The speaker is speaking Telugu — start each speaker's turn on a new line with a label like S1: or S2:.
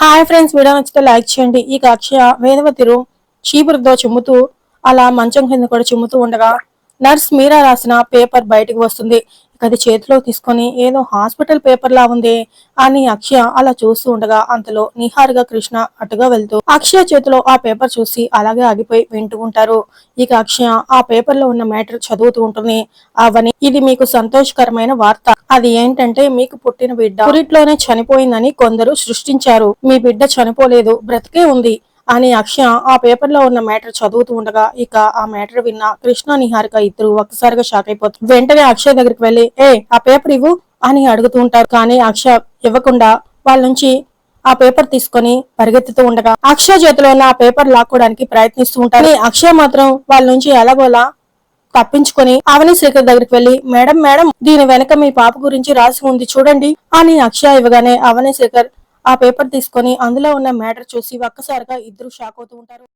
S1: హాయ్ ఫ్రెండ్స్ వీడియో నచ్చితే లైక్ చేయండి. ఈ అక్షయ వేదవతిరు చీపురుతో చిమ్ముతూ అలా మంచం కింద కూడా చిమ్ముతూ ఉండగా నర్స్ మీరా రాసిన పేపర్ బయటకు వస్తుంది. ఇక అది చేతిలో తీసుకొని ఏదో హాస్పిటల్ పేపర్ లా ఉంది అని అక్షయ అలా చూస్తూ ఉండగా అంతలో నిహారిగా కృష్ణ అటుగా వెళ్తూ అక్షయ చేతిలో ఆ పేపర్ చూసి అలాగే ఆగిపోయి వింటూ ఉంటారు. ఇక అక్షయ ఆ పేపర్లో ఉన్న మ్యాటర్ చదువుతూ ఉంటుంది. అవని ఇది మీకు సంతోషకరమైన వార్త. అది ఏంటంటే మీకు పుట్టిన బిడ్డ పురిట్లోనే చనిపోయిందని కొందరు సృష్టించారు. మీ బిడ్డ చనిపోలేదు బ్రతికే ఉంది. అని అక్షయ ఆ పేపర్లో ఉన్న మ్యాటర్ చదువుతూ ఉండగా ఇక ఆ మ్యాటర్ విన్న కృష్ణ నిహారిక ఇద్దరు ఒక్కసారిగా షాక్ అయిపోతారు. వెంటనే అక్షయ్ దగ్గరికి వెళ్ళి ఏ ఆ పేపర్ ఇవ్వు? అని అడుగుతూ ఉంటారు. కానీ అక్షయ ఇవ్వకుండా వాళ్ళ నుంచి ఆ పేపర్ తీసుకొని పరిగెత్తుతూ ఉండగా అక్షయ చేతిలో ఉన్న ఆ పేపర్ లాక్కోవడానికి ప్రయత్నిస్తూ ఉంటారు. అక్షయ్ అక్షయ మాత్రం వాళ్ళ నుంచి ఎలాగోలా తప్పించుకొని అవని శేఖర్ దగ్గరికి వెళ్ళి మేడం మేడం దీని వెనక మీ పాప గురించి రాసి ఉంది చూడండి అని అక్షయ ఇవ్వగానే అవని శేఖర్ ఆ పేపర్ తీసుకొని అందులో ఉన్న మ్యాటర్ చూసి ఒక్కసారిగా ఇద్దరు షాక్ అవుతూ ఉంటారు.